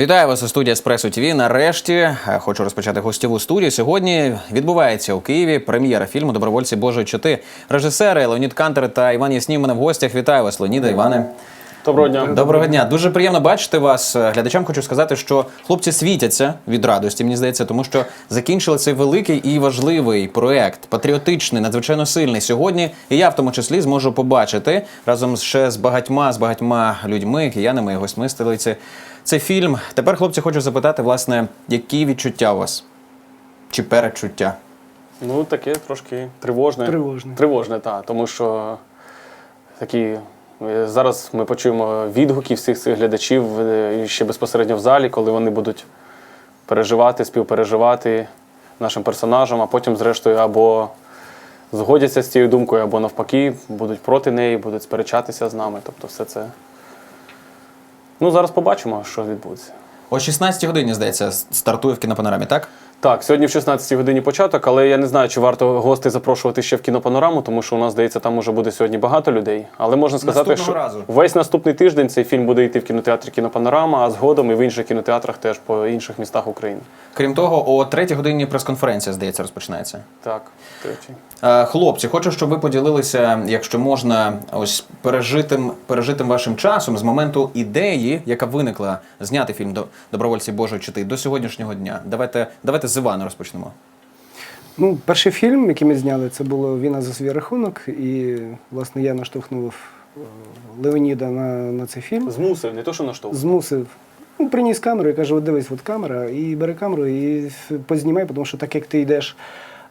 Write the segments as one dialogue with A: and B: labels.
A: Вітаю вас у студії Еспресо ТВ. Нарешті е, хочу розпочати гостєву студію. Сьогодні відбувається у Києві прем'єра фільму Добровольці Божої чоти. Режисери Леонід Кантер та Іван Яснів мене в гостях. Вітаю вас, Леоніда, Іване.
B: Доброго дня.
A: Доброго дня. Дуже приємно бачити вас. Е, Глядачам хочу сказати, що хлопці світяться від радості, мені здається, тому що закінчили цей великий і важливий проект, патріотичний, надзвичайно сильний. Сьогодні і я в тому числі зможу побачити разом ще з багатьма з багатьма людьми, киянами і гостьми столиці. Цей фільм. Тепер, хлопці, хочу запитати, власне, які відчуття у вас? Чи передчуття?
B: Ну, таке трошки тривожне.
C: Тривожне.
B: Тривожне, так. Тому що такі. е, Зараз ми почуємо відгуки всіх цих глядачів е, ще безпосередньо в залі, коли вони будуть переживати, співпереживати нашим персонажам, а потім, зрештою, або згодяться з цією думкою, або навпаки, будуть проти неї, будуть сперечатися з нами. Тобто все це. Ну, зараз побачимо, що відбудеться.
A: О 16 годині, здається, стартує в кінопанорамі, так?
B: Так, сьогодні в 16 годині початок, але я не знаю, чи варто гостей запрошувати ще в кінопанораму, тому що у нас, здається, там уже буде сьогодні багато людей. Але можна сказати,
A: Наступного
B: що
A: разу.
B: весь наступний тиждень цей фільм буде йти в кінотеатрі Кінопанорама, а згодом і в інших кінотеатрах теж по інших містах України.
A: Крім того, о 3 годині прес-конференція, здається, розпочинається.
B: Так, третій.
A: Е, Хлопці, хочу, щоб ви поділилися, якщо можна, ось пережитим, пережитим вашим часом з моменту ідеї, яка виникла зняти фільм до добровольці Божої чити до сьогоднішнього дня. Давайте, давайте з Івана розпочнемо.
C: Ну, перший фільм, який ми зняли, це було Війна за свій рахунок. І, власне, я наштовхнув е, Леоніда на, на цей фільм.
B: Змусив, не то, що наштовх.
C: Змусив. Ну, приніс камеру і каже: дивись, от камера, і бери камеру і познімай, тому що так як ти йдеш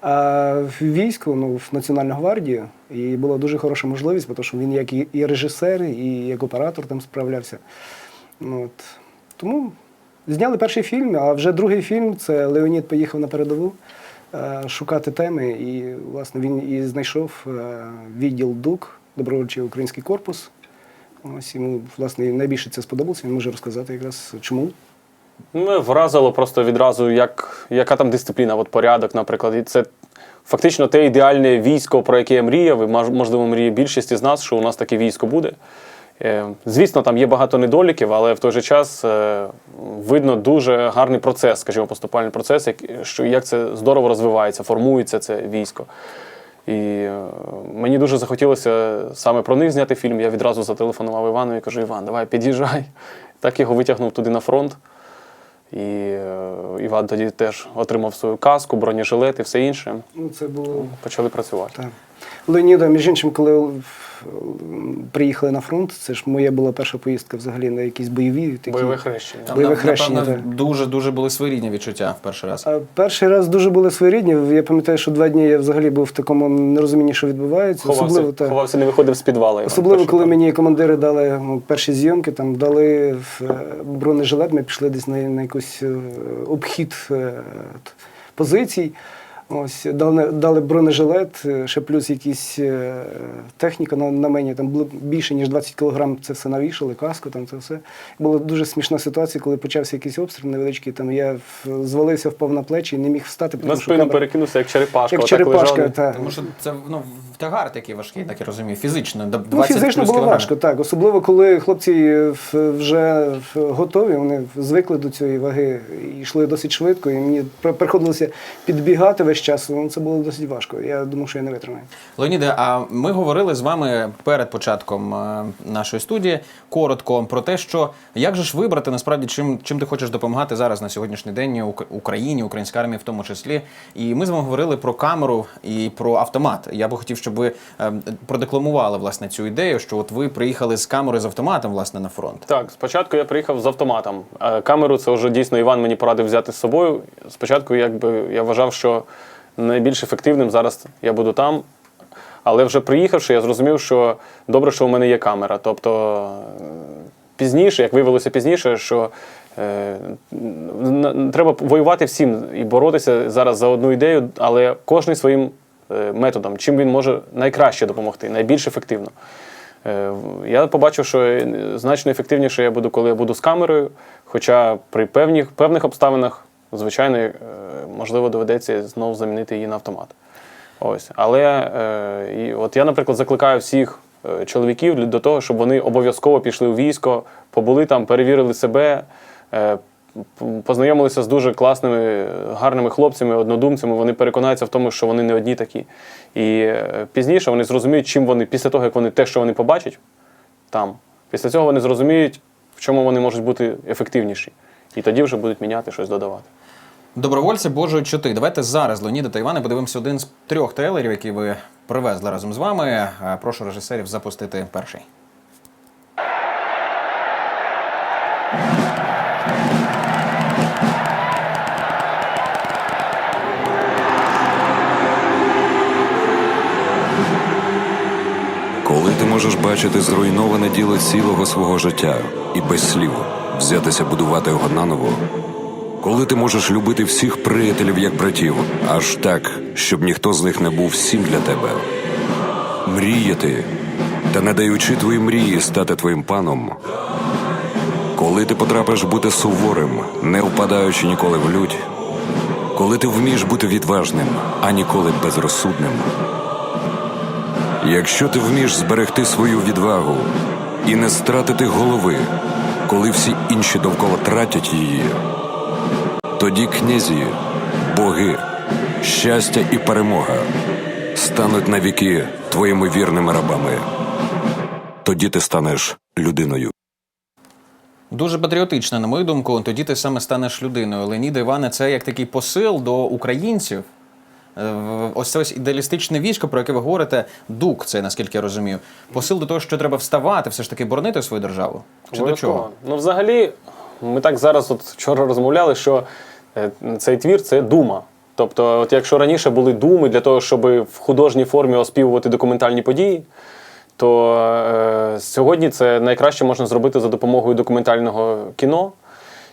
C: а, в військо, ну, в Національну гвардію, і була дуже хороша можливість, тому що він як і, і режисер, і як оператор там справлявся. Ну, от. Тому зняли перший фільм, а вже другий фільм це Леонід поїхав на передову е, шукати теми. І, власне, він і знайшов е, відділ ДУК, добровольчий український корпус. Ось йому, власне, найбільше це сподобалося. Він може розказати якраз чому.
B: Мене вразило просто відразу, як, яка там дисципліна, от порядок, наприклад. І це фактично те ідеальне військо, про яке я мріяв, і можливо мріє більшість із нас, що у нас таке військо буде. Е, Звісно, там є багато недоліків, але в той же час е, видно дуже гарний процес, скажімо, поступальний процес, як, що, як це здорово розвивається, формується це військо. І е, мені дуже захотілося саме про них зняти фільм. Я відразу зателефонував Івану і кажу: Іван, давай під'їжджай. Так його витягнув туди на фронт. І Іван тоді теж отримав свою каску, бронежилет і все інше.
C: Ну, це було
B: Почали працювати.
C: так. Леоніда, між іншим, коли приїхали на фронт, це ж моя була перша поїздка взагалі на якісь бойові такі.
B: Бойове хрещення.
A: Там,
C: Бойове хрещення,
A: напевно,
C: так.
A: дуже дуже були своєрідні відчуття в перший раз.
C: А перший раз дуже були своєрідні. Я пам'ятаю, що два дні я взагалі був в такому нерозумінні, що відбувається.
B: Ховався,
C: особливо, так.
B: ховався, не виходив з підвала. Іван,
C: Особливо, коли
B: там.
C: мені командири дали ну, перші зйомки, там дали в, е, бронежилет, ми пішли десь на, на якийсь е, обхід е, позицій. Ось, дали, дали бронежилет, е, ще плюс якісь е, техніка на, на мені, там було більше, ніж 20 кілограм це все навішали, каску, там це все. Була дуже смішна ситуація, коли почався якийсь обстріл невеличкий, там я звалився, впав на плечі і не міг встати, тому
B: На
C: що
B: спину
C: камера-
B: перекинувся, як черепашка.
C: як черепашка.
B: лежав.
C: Та.
A: Тому що це ну, тягар такий важкий, так я розумію, фізично. до
C: Ну, фізично
A: плюс
C: було
A: кілограмів.
C: важко, так. Особливо, коли хлопці е, вже готові, вони звикли до цієї ваги і йшли досить швидко, і мені приходилося підбігати весь час. Ну, це було досить важко. Я думав, що я не витримаю.
A: Леоніде, а ми говорили з вами перед початком е, нашої студії коротко про те, що як же ж вибрати насправді, чим, чим ти хочеш допомагати зараз на сьогоднішній день Ук- Україні, українській армії в тому числі. І ми з вами говорили про камеру і про автомат. Я би хотів, щоб ви е, продекламували власне цю ідею, що от ви приїхали з камерою з автоматом власне на фронт.
B: Так, спочатку я приїхав з автоматом. Е, Камеру це вже дійсно Іван мені порадив взяти з собою. Спочатку, якби я вважав, що найбільш ефективним зараз я буду там. Але вже приїхавши, я зрозумів, що добре, що у мене є камера. Тобто е, пізніше, як виявилося пізніше, що е, треба воювати всім і боротися зараз за одну ідею, але кожен своїм е, методом, чим він може найкраще допомогти, найбільш ефективно. Е, Я побачив, що е, значно ефективніше я буду, коли я буду з камерою. Хоча при певних, певних обставинах, звичайно, е, можливо, доведеться знову замінити її на автомат. Ось. Але е, от я, наприклад, закликаю всіх е, чоловіків до того, щоб вони обов'язково пішли у військо, побули там, перевірили себе, е, познайомилися з дуже класними, гарними хлопцями, однодумцями. Вони переконаються в тому, що вони не одні такі. І е, пізніше вони зрозуміють, чим вони, після того, як вони те, що вони побачать там, після цього вони зрозуміють, в чому вони можуть бути ефективніші. І тоді вже будуть міняти щось додавати.
A: Добровольці Божої чоти. Давайте зараз, Леоніда та Іване, подивимося один з трьох трейлерів, які ви привезли разом з вами. Е, Прошу режисерів запустити перший.
D: Коли ти можеш бачити зруйноване діло цілого свого життя і без слів взятися будувати його наново, коли ти можеш любити всіх приятелів як братів, аж так, щоб ніхто з них не був всім для тебе, мріяти та не даючи твої мрії стати твоїм паном. Коли ти потрапиш бути суворим, не впадаючи ніколи в лють, коли ти вмієш бути відважним, а ніколи безрозсудним. Якщо ти вмієш зберегти свою відвагу і не стратити голови, коли всі інші довкола тратять її, тоді князі, боги, щастя і перемога стануть навіки твоїми вірними рабами. Тоді ти станеш людиною.
A: Дуже патріотично, на мою думку, тоді ти саме станеш людиною. Леоніда Іване, це як такий посил до українців. Е, Ось це ось ідеалістичне військо, про яке ви говорите, дух, це наскільки я розумію. Посил до того, що треба вставати, все ж таки боронити свою державу. Чи до
B: Обов'язково.
A: чого?
B: Ну, взагалі, ми так зараз от вчора розмовляли, що цей твір це дума. Тобто, от якщо раніше були думи для того, щоб в художній формі оспівувати документальні події, то е, сьогодні це найкраще можна зробити за допомогою документального кіно.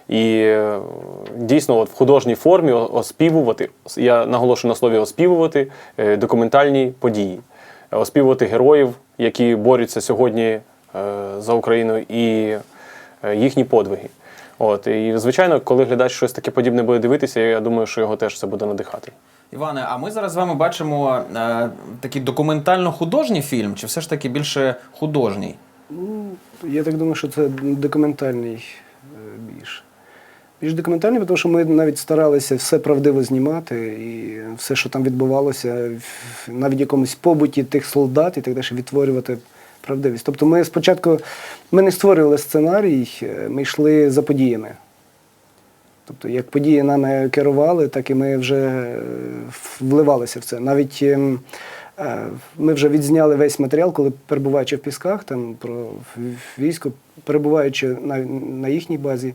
B: І е, дійсно, от в художній формі оспівувати, я наголошую на слові оспівувати е, документальні події, Е, оспівувати героїв, які борються сьогодні е, за Україну, і е, їхні подвиги. От, і звичайно, коли глядач щось таке подібне буде дивитися, я думаю, що його теж це буде надихати.
A: Іване, а ми зараз з вами бачимо е, такий документально-художній фільм, чи все ж таки більше художній?
C: Я так думаю, що це документальний е, більш. Більш документальний, тому що ми навіть старалися все правдиво знімати, і все, що там відбувалося, навіть в якомусь побуті тих солдат і так далі, відтворювати правдивість. Тобто ми спочатку ми не створювали сценарій, е, ми йшли за подіями. Тобто, як події нами керували, так і ми вже е, вливалися в це. Навіть ем, е, ми вже відзняли весь матеріал, коли перебуваючи в пісках, там про військо, перебуваючи на, на їхній базі,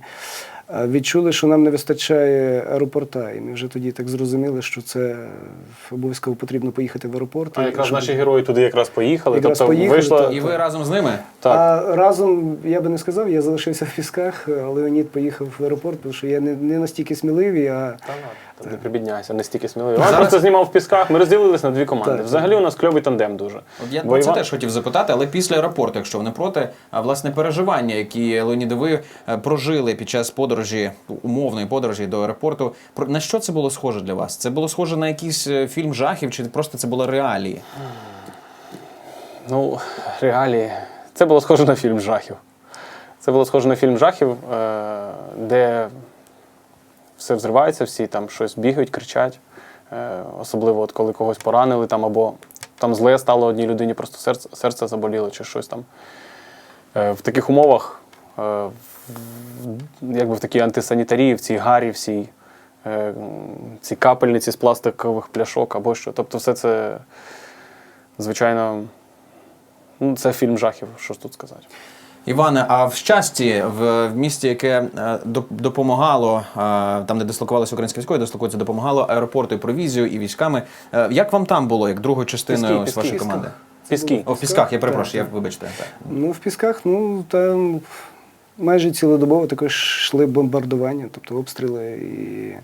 C: відчули, що нам не вистачає аеропорта. І ми вже тоді так зрозуміли, що це обов'язково потрібно поїхати в аеропорт.
B: А
C: І
B: якраз
C: щоб-
B: наші герої туди якраз поїхали.
C: Якраз
B: тобто
C: поїхали,
B: вийшла.
A: І ви разом з ними?
B: так.
C: А разом я би не сказав, я залишився в пісках, а Леонід поїхав в аеропорт, тому що я не, не настільки сміливий, а
B: та не прибідняйся, не стільки сміливий.
A: Зараз-
B: Іван просто знімав в пісках. Ми розділились на дві команди.
C: Так.
B: Взагалі у нас кльовий тандем дуже.
A: От я
B: Бо
A: це
B: Іван-
A: теж хотів запитати, але після аеропорту, якщо ви не проти, а власне переживання, які Леоніде, ви е, прожили під час подорожі, умовної подорожі до аеропорту. Про на що це було схоже для вас? Це було схоже на якийсь е, фільм жахів, чи просто це були реалії?
B: Ну, реалії. Це було схоже на фільм жахів. Це було схоже на фільм жахів, е, де все взривається, всі там щось бігають, кричать. Е, Особливо, от коли когось поранили там, або там зле стало одній людині, просто серце, серце заболіло чи щось там. Е, В таких умовах, е, якби в такій антисанітарії, в цій гарі, всій, е, м, ці капельниці з пластикових пляшок або що. Тобто, все це, звичайно, ну, це фільм жахів, що ж тут сказати.
A: Іване, а в щасті, в, місті, яке е, допомагало, е, там, де дислокувалися українські військові, дислокується, допомагало аеропорту і провізію, і військами. Е, як вам там було, як другою частиною
B: Піски,
A: з вашої
B: піски.
A: команди?
B: Піски.
A: О, в пісках, я перепрошую,
C: Так,
A: я вибачте. Так.
C: Ну, в пісках, ну там майже цілодобово також йшли бомбардування, тобто обстріли. І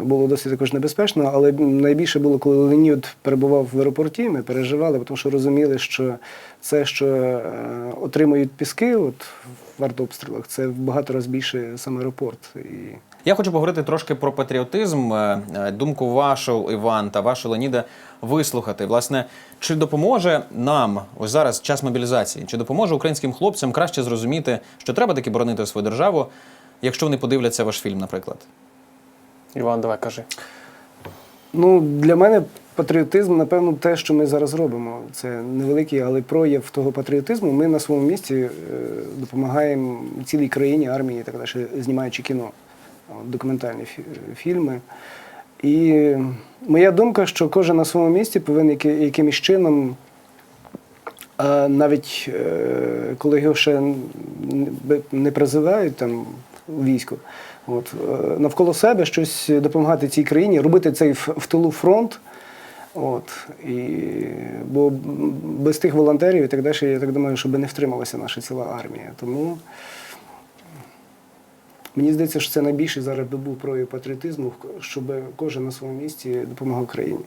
C: було досить також небезпечно, але найбільше було, коли Ленід перебував в аеропорті, ми переживали, тому що розуміли, що це, що е, отримують піски от, в артобстрілах, це в багато разів більше сам аеропорт. І
A: Я хочу поговорити трошки про патріотизм. Е, е, Думку вашу, Іван, та вашу Леніда вислухати. Власне, чи допоможе нам ось зараз час мобілізації? Чи допоможе українським хлопцям краще зрозуміти, що треба таки боронити свою державу? якщо вони подивляться ваш фільм, наприклад?
B: Іван, давай кажи.
C: Ну, для мене патріотизм, напевно, те, що ми зараз робимо. Це невеликий, але прояв того патріотизму. Ми на своєму місці е, допомагаємо цілій країні, армії так далі, знімаючи кіно, документальні фільми. І моя думка, що кожен на своєму місці повинен яки- якимось чином, навіть е, коли його ще не- призивають там військо, от, е, навколо себе щось допомагати цій країні, робити цей в, тилу фронт. От, і, бо без тих волонтерів і так далі, я так думаю, щоб не втрималася наша ціла армія. Тому мені здається, що це найбільший зараз би був прояв патріотизму, щоб кожен на своєму місці допомагав країні.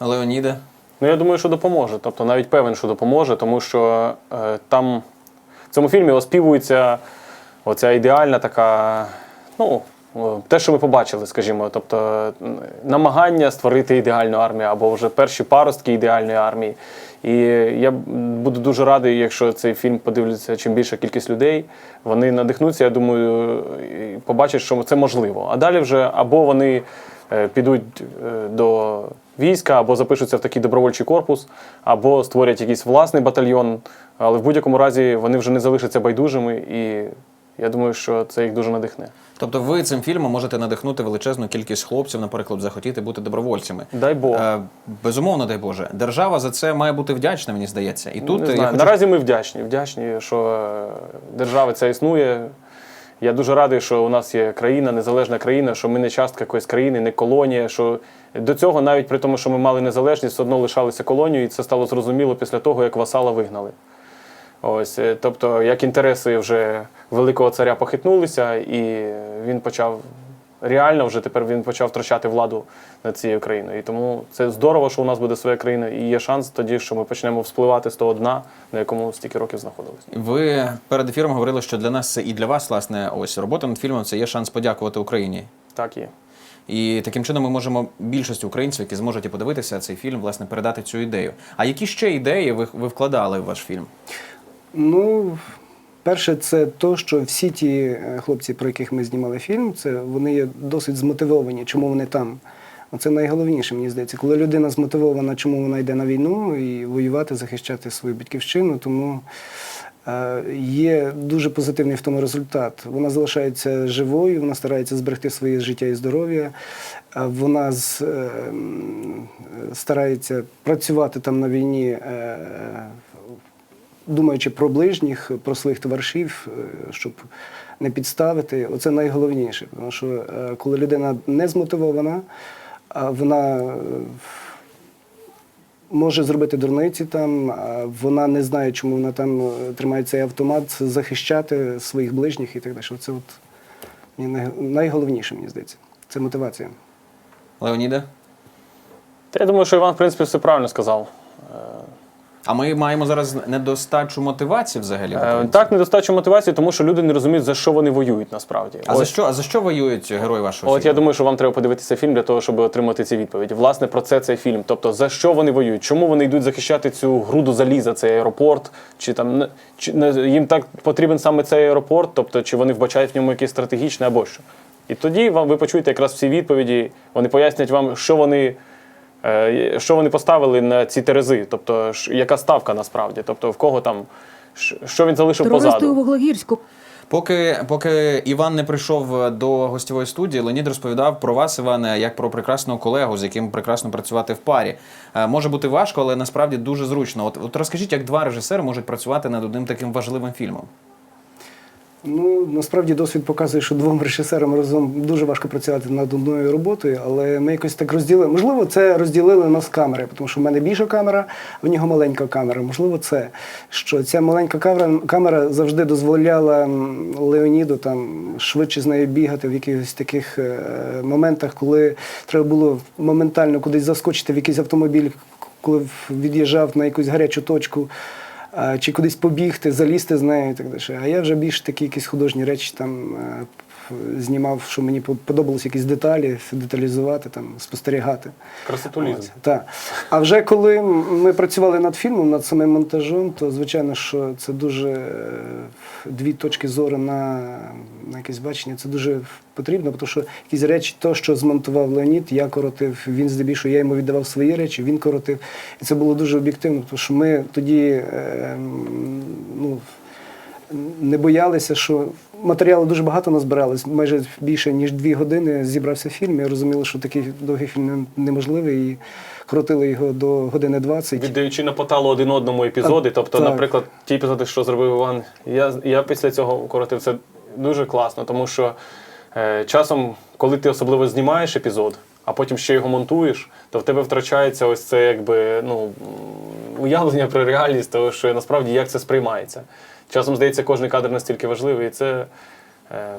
A: Леоніде?
B: Ну, я думаю, що допоможе. Тобто навіть певен, що допоможе, тому що е, там в цьому фільмі оспівується оця ідеальна така, ну, те, що ми побачили, скажімо, тобто намагання створити ідеальну армію або вже перші паростки ідеальної армії. І я буду дуже радий, якщо цей фільм подивляться чим більша кількість людей, вони надихнуться, я думаю, побачать, що це можливо. А далі вже або вони е, підуть е, до війська, або запишуться в такий добровольчий корпус, або створять якийсь власний батальйон. Але в будь-якому разі вони вже не залишаться байдужими, і я думаю, що це їх дуже надихне.
A: Тобто ви цим фільмом можете надихнути величезну кількість хлопців, наприклад, захотіти бути добровольцями.
B: Дай Бог.
A: Е, безумовно, дай Боже. Держава за це має бути вдячна, мені здається. І тут
B: не
A: я
B: знаю.
A: хочу
B: Наразі ми вдячні. Вдячні, що е, держава ця існує. Я дуже радий, що у нас є країна, незалежна країна, що ми не частка якоїсь країни, не колонія. Що до цього, навіть при тому, що ми мали незалежність, все одно лишалися колонією, і це стало зрозуміло після того, як васала вигнали. Ось, е, тобто, як інтереси вже великого царя похитнулися, і він почав реально вже тепер він почав втрачати владу над цією країною. І тому це здорово, що у нас буде своя країна, і є шанс тоді, що ми почнемо вспливати з того дна, на якому стільки років знаходилися.
A: Ви перед ефіром говорили, що для нас це і для вас, власне, ось робота над фільмом це є шанс подякувати Україні.
B: Так є.
A: І таким чином ми можемо більшості українців, які зможуть і подивитися цей фільм, власне, передати цю ідею. А які ще ідеї ви, ви вкладали в ваш фільм?
C: Ну, перше, це то, що всі ті е, хлопці, про яких ми знімали фільм, це вони є досить змотивовані, чому вони там. Це найголовніше, мені здається. Коли людина змотивована, чому вона йде на війну і воювати, захищати свою батьківщину, тому е, є дуже позитивний в тому результат. Вона залишається живою, вона старається зберегти своє життя і здоров'я. е, Вона з, старається працювати там на війні. Думаючи про ближніх, про своїх товаришів, е, щоб не підставити, оце найголовніше. Тому що е, коли людина не змотивована, вона е, може зробити дурниці там, а вона не знає, чому вона там тримає цей автомат, захищати своїх ближніх і так далі. Це от найголовніше, мені здається. Це мотивація.
A: Леоніде?
B: Я думаю, що Іван, в принципі, все правильно сказав.
A: А ми маємо зараз недостачу мотивації взагалі.
B: Е. Так, недостача мотивації, тому що люди не розуміють, за що вони воюють насправді.
A: А за що, а за що воюють герої вашого
B: От
A: фільму?
B: я думаю, що вам треба подивитися фільм для того, щоб отримати ці відповіді. Власне, про це цей фільм. Тобто, за що вони воюють? Чому вони йдуть захищати цю груду заліза, цей аеропорт? Чи там чи не їм так потрібен саме цей аеропорт? Тобто, чи вони вбачають в ньому якесь стратегічне або що? І тоді вам ви почуєте якраз всі відповіді. Вони пояснять вам, що вони. Е, Що вони поставили на ці терези, тобто яка ставка насправді, тобто в кого там що він залишив
E: Терористи у
B: позаду.
E: Вуглегірську
A: Поки, поки Іван не прийшов до гостєвої студії, Леонід розповідав про вас, Іване, як про прекрасного колегу, з яким прекрасно працювати в парі. Е, Може бути важко, але насправді дуже зручно. От, от розкажіть, як два режисери можуть працювати над одним таким важливим фільмом.
C: Ну, насправді досвід показує, що двом режисерам разом дуже важко працювати над одною роботою, але ми якось так розділили. Можливо, це розділили нас камери, тому що в мене більша камера, а в нього маленька камера. Можливо, це що ця маленька камера, камера завжди дозволяла Леоніду там швидше з нею бігати в якихось таких е, моментах, коли треба було моментально кудись заскочити в якийсь автомобіль, коли від'їжджав на якусь гарячу точку чи кудись побігти, залізти з нею і так далі. А я вже більш такі якісь художні речі там е, знімав, що мені по- подобалось якісь деталі, деталізувати, там, спостерігати.
B: Красотулізм.
C: Так. А вже коли ми працювали над фільмом, над самим монтажом, то звичайно, що це дуже е, дві точки зору на, на якесь бачення. Це дуже потрібно, тому що якісь речі, то, що змонтував Леонід, я коротив, він здебільшого, я йому віддавав свої речі, він коротив. І це було дуже об'єктивно, тому що ми тоді е, ну, не боялися, що матеріалу дуже багато назбиралось, майже більше ніж дві години зібрався фільм. і розуміли, що такий довгий фільм неможливий, і крутили його до години 20.
B: Віддаючи на поталу один одному епізоди.
C: А,
B: Тобто,
C: так.
B: наприклад, ті епізоди, що зробив Іван, я, я після цього коротив це дуже класно, тому що е, часом, коли ти особливо знімаєш епізод, а потім ще його монтуєш, то в тебе втрачається ось це якби ну, уявлення про реальність, того, що насправді як це сприймається. Часом здається, кожен кадр настільки важливий, і це. Е,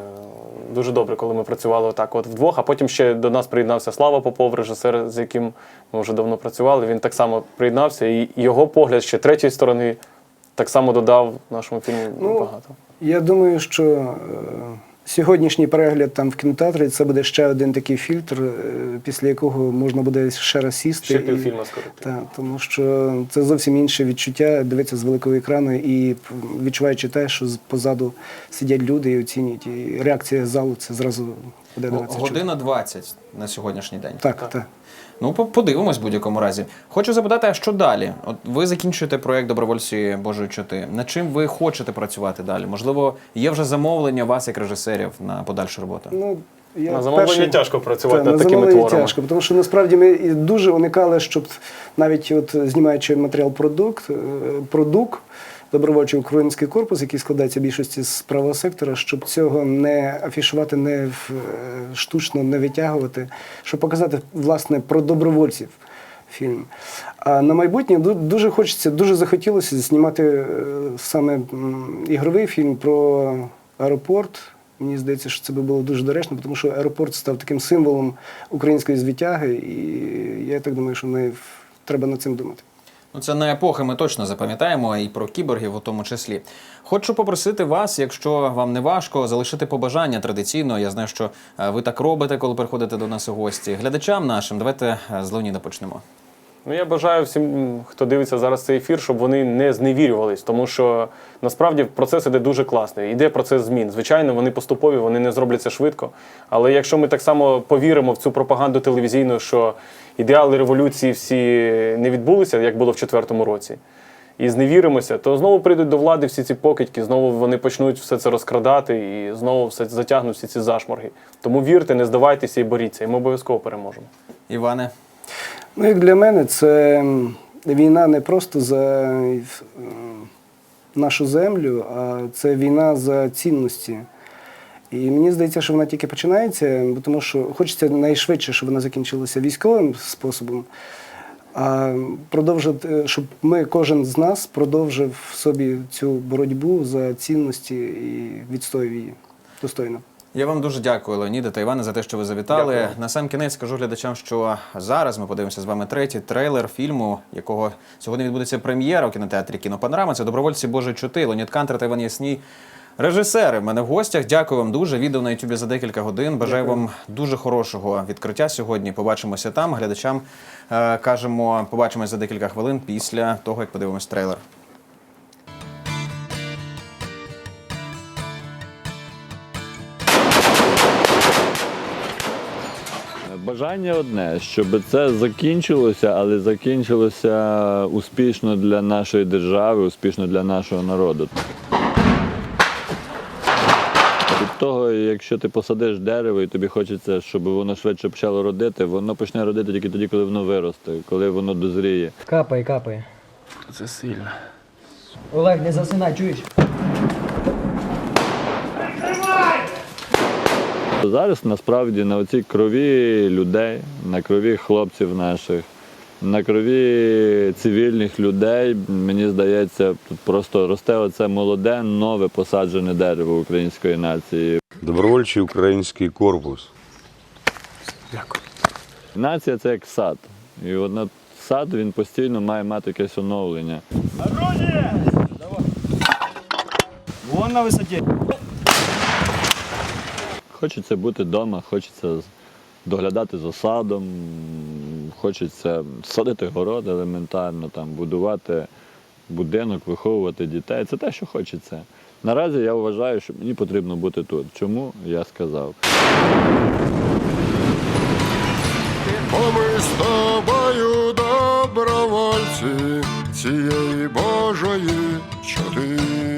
B: Дуже добре, коли ми працювали отак от вдвох, а потім ще до нас приєднався Слава Попов, режисер, з яким ми вже давно працювали. Він так само приєднався, і його погляд ще третьої сторони так само додав нашому фільму
C: Ну,
B: багато.
C: Я думаю, що е, сьогоднішній перегляд там в кінотеатрі це буде ще один такий фільтр, е, після якого можна буде ще раз сісти.
B: Ще півфільма скорити.
C: Так, тому що це зовсім інше відчуття дивитися з великого екрану і відчуваючи те, що позаду сидять люди і оцінюють. І реакція залу це зразу буде дивитися.
A: Година 20 на сьогоднішній день.
C: Так, так.
A: Ну, подивимось в будь-якому разі. Хочу запитати, а що далі? От ви закінчуєте проєкт Добровольці Божої чоти. Над чим ви хочете працювати далі? Можливо, є вже замовлення вас як режисерів на подальшу роботу?
C: Ну, я
B: На замовлення
C: перший-
B: тяжко працювати
C: Та,
B: над
C: на
B: такими
C: замовлення
B: творами.
C: тяжко, тому що насправді ми і дуже уникали, щоб навіть от знімаючи матеріал продукт, е, продукт, добровольчий український корпус, який складається більшості з правого сектора, щоб цього не афішувати, не е, штучно не витягувати, щоб показати власне про добровольців. Фільм. А на майбутнє дуже хочеться, дуже захотілося знімати е, саме ігровий фільм про аеропорт. Мені здається, що це би було дуже доречно, тому що аеропорт став таким символом української звитяги, і я так думаю, що ми треба над цим думати.
A: Ну, це на епохи ми точно запам'ятаємо і про кіборгів у тому числі. Хочу попросити вас, якщо вам не важко, залишити побажання традиційно. Я знаю, що е, ви так робите, коли приходите до нас у гості. Глядачам нашим, давайте е, з Леоніда почнемо.
B: Ну, я бажаю всім, хто дивиться зараз цей ефір, щоб вони не зневірювались, тому що насправді процес іде дуже класний. Іде процес змін. Звичайно, вони поступові, вони не зробляться швидко. Але якщо ми так само повіримо в цю пропаганду телевізійну, що ідеали революції всі не відбулися, як було в четвертому році, і зневіримося, то знову прийдуть до влади всі ці покидьки, знову вони почнуть все це розкрадати і знову все затягнуть всі ці зашморги. Тому вірте, не здавайтеся і боріться, і ми обов'язково переможемо.
A: Іване,
C: Ну, як для мене, це війна не просто за е, нашу землю, а це війна за цінності. І мені здається, що вона тільки починається, бо тому що хочеться найшвидше, щоб вона закінчилася військовим способом, а продовжити, щоб ми, кожен з нас, продовжив в собі цю боротьбу за цінності і відстояв її достойно.
A: Я вам дуже дякую, Леоніде та Іване, за те, що ви завітали.
B: Дякую.
A: На сам кінець скажу глядачам, що зараз ми подивимося з вами третій трейлер фільму, якого сьогодні відбудеться прем'єра у кінотеатрі Кінопанорама. Це добровольці Божої чоти, Леонід Кантер та Іван Ясній. Режисери в мене в гостях. Дякую вам дуже. Відео на Ютубі за декілька годин. Бажаю вам дуже хорошого відкриття сьогодні. Побачимося там. Глядачам е, кажемо, побачимось за декілька хвилин після того, як подивимось трейлер.
E: Бажання одне, щоб це закінчилося, але закінчилося успішно для нашої держави, успішно для нашого народу. Від того, якщо ти посадиш дерево і тобі хочеться, щоб воно швидше почало родити, воно почне родити тільки тоді, коли воно виросте, коли воно дозріє.
F: Капає, капає.
B: Це сильно.
F: Олег, не засинай, чуєш?
E: Зараз насправді на оцій крові людей, на крові хлопців наших, на крові цивільних людей, мені здається, тут просто росте оце молоде, нове посаджене дерево української нації.
G: Добровольчий український корпус.
E: Нація це як сад. І от сад він постійно має мати якесь оновлення. Хочеться бути вдома, хочеться доглядати за садом, хочеться садити город елементарно, там, будувати будинок, виховувати дітей. Це те, що хочеться. Наразі я вважаю, що мені потрібно бути тут. Чому я сказав?
H: Ми з тобою добровольці цієї Божої